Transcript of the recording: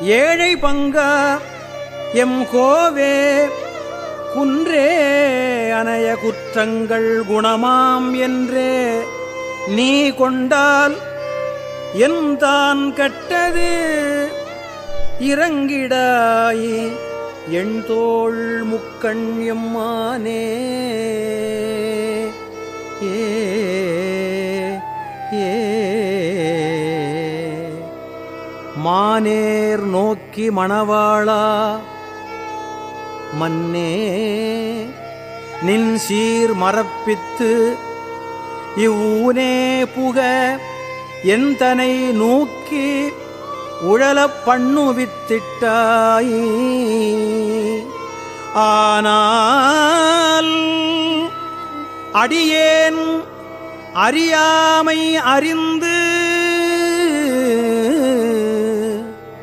ஏழை பங்கா எம் கோவே குன்றே அனைய குற்றங்கள் குணமாம் என்றே. நீ கொண்டால் என்தான் கட்டது இறங்கிடாய் எண்தோள் முக்கண் எம்மானே. மானேர் நோக்கி மணவாளா. மன்னே நின் சீர் மரப்பித்து இவ்வூனே புக எந்தனை நோக்கி உழலப் பண்ணுவித்திட்டாய். ஆனால் அடியேன் அறியாமை அறிந்து